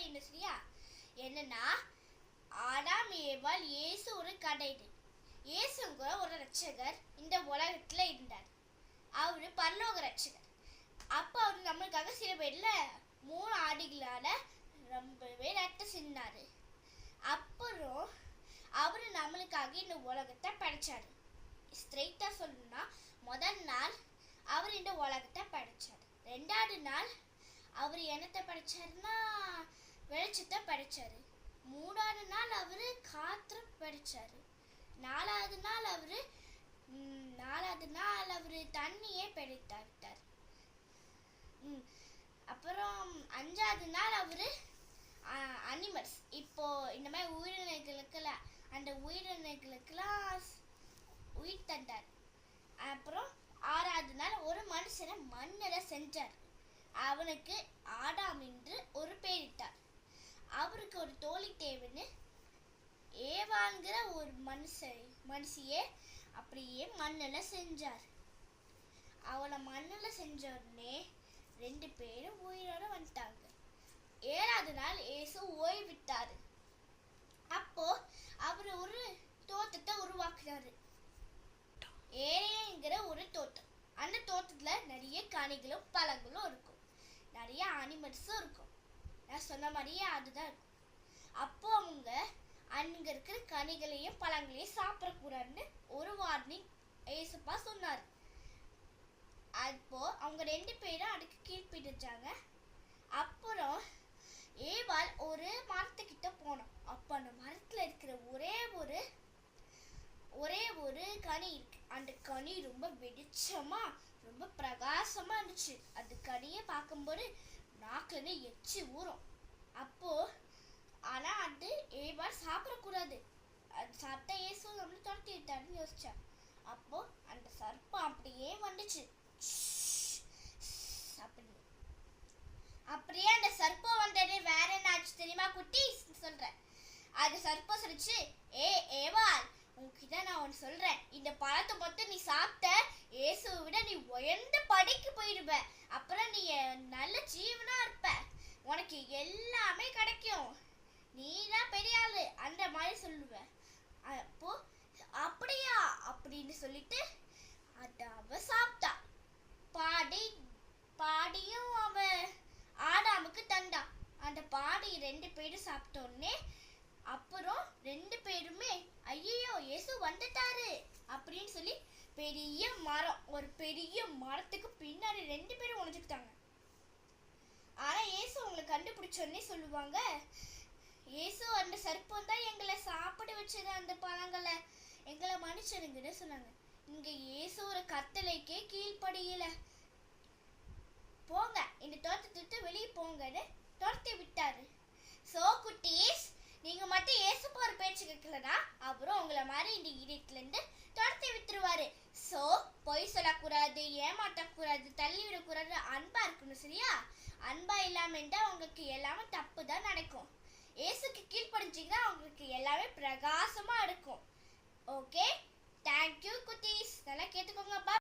அப்படின்னு இண்டஸ்ட்ரியா என்னன்னா ஆடாம் ஏவாள் இயேசு ஒரு கடைடு இயேசுங்கிற ஒரு ரட்சகர் இந்த உலகத்துல இருந்தார். அவர் பரலோக ரட்சகர் அப்போ அவர் நம்மளுக்காக சில பேரில் மூணு ஆடிகளால ரொம்பவே ரத்தம் சிந்தாரு. அப்புறம் அவர் நம்மளுக்காக இந்த உலகத்தை படைச்சாரு. ஸ்ட்ரெயிட்டாக சொல்லணும்னா முதல் நாள் அவர் இந்த உலகத்தை படைச்சாரு. ரெண்டாவது நாள் அவர் என்னத்தை படைச்சாருன்னா வெளிச்சத்தை படித்தார் மூணாவது நாள் அவர் காற்று படித்தார் நாலாவது நாள் அவர் நாலாவது நாள் அவர் தண்ணியே படித்தார் அப்புறம் அஞ்சாவது நாள் அவர் அனிமல்ஸ் இப்போ இந்த மாதிரி உயிரினங்களுக்கெல்லாம் அந்த உயிரினங்களுக்கெல்லாம் உயிர் தந்தார். அப்புறம் ஆறாவது நாள் ஒரு மனுஷனை மண்ணில் செஞ்சார். அவனுக்கு ஆடாம் அவருக்கு ஒரு ஏவாங்கிற ஒரு மனுஷ மனுஷியே அப்படியே மண்ணில் செஞ்சார். அவளை மண்ணில் செஞ்ச உடனே ரெண்டு பேரும் உயிரோட வந்துட்டாங்க. ஏழாவது நாள் ஏசு ஓய்விட்டாரு. அப்போ அவர் ஒரு தோட்டத்தை உருவாக்குறாரு ஏழைங்கிற ஒரு தோட்டம். அந்த தோட்டத்துல நிறைய கனிகளும் பழங்களும் இருக்கும். நிறைய அனிமல்ஸும் இருக்கும். நான் சொன்ன மாதிரியே அதுதான் இருக்கும். அப்போ அவங்க அங்க இருக்கிற கனிகளையும் பழங்களையும் சாப்பிடக்கூடாதுன்னு ஒரு வார்னிங் ஏசப்பா சொன்னார். அப்போ அவங்க ரெண்டு பேரும் அதுக்கு கீழ்ப்பிடிச்சாங்க அப்புறம் ஏவாள் ஒரு மரத்துக்கிட்ட போனோம் அப்போ அந்த மரத்தில் இருக்கிற ஒரே ஒரு ஒரே ஒரு கனி இருக்கு. அந்த கனி ரொம்ப வெளிச்சமா ரொம்ப பிரகாசமா இருந்துச்சு. அந்த கனியை பார்க்கும்போது நாக்குன்னு எச்சி ஊறும். அப்போ ஆனா அது ஏவாள் சாப்பிடக்கூடாது. அது சாப்பிட்டா ஏசு நம்மள துரத்தி விட்டாருன்னு யோசிச்சா. அப்போ அந்த சர்ப்பம் அப்படியே வந்துச்சு. அப்படின்னு அப்படியே அந்த சர்ப்பம் வந்தது வேற என்ன ஆச்சு தெரியுமா குட்டி? சொல்றேன். அது சர்ப்பம் சொல்லிச்சு ஏ ஏவாள் உன்கிட்ட நான் ஒன்று சொல்றேன். இந்த பழத்தை மட்டும் நீ சாப்பிட்ட இயேசுவை விட நீ உயர்ந்த படிக்கு போயிடுவ அப்புறம் நீ நல்ல ஜீவனா இருப்ப. உனக்கு எல்லாமே நீ தான் பெரிய ஆளு அந்த மாதிரி சொல்லுவேன் அப்போ அப்படியா? அப்படின்னு சொல்லிட்டு அது அவ சாப்பிட்டா. பாடி பாடியும் அவ ஆடாமுக்கு தந்தா. அந்த பாடி ரெண்டு பேரும் சாப்பிட்ட உடனே அப்புறம் ரெண்டு பேருமே ஐயோ இயேசு வந்துட்டாரு. அப்படின்னு சொல்லி பெரிய மரம் ஒரு பெரிய மரத்துக்கு பின்னாடி ரெண்டு பேரும் உழைஞ்சுக்கிட்டாங்க ஆனா இயேசு அவங்களை கண்டுபிடிச்சோடனே சொல்லுவாங்க இயேசு அந்த சர்ப்பம் தான் எங்களை சாப்பிட வச்சது அந்த பழங்களை எங்களை மன்னிச்சிடுங்கன்னு சொன்னாங்க. இங்க இயேசு ஒரு கத்தலைக்கே கீழ்ப்படியல. போங்க இந்த தோட்டத்தை விட்டு வெளியே போங்கன்னு துரத்தி விட்டாரு. சோ குட்டீஸ் நீங்க மட்டும் ஏசப்பா ஒரு பேச்சு கேட்கலனா அப்புறம் உங்களை மாதிரி இந்த இடத்துல இருந்து துரத்தி விட்டுருவாரு. சோ பொய் சொல்லக்கூடாது ஏமாற்றக்கூடாது தள்ளி விடக்கூடாது அன்பா இருக்கணும் சரியா? அன்பா இல்லாமல் இருந்தால் உங்களுக்கு எல்லாமே தப்பு தான் நடக்கும். ஏசுக்கு கீழ்ப்படிஞ்சிங்கன்னா அவங்களுக்கு எல்லாமே பிரகாசமாக இருக்கும். ஓகே தேங்க்யூ குட்டீஸ். நல்லா கேட்டுக்கோங்க பா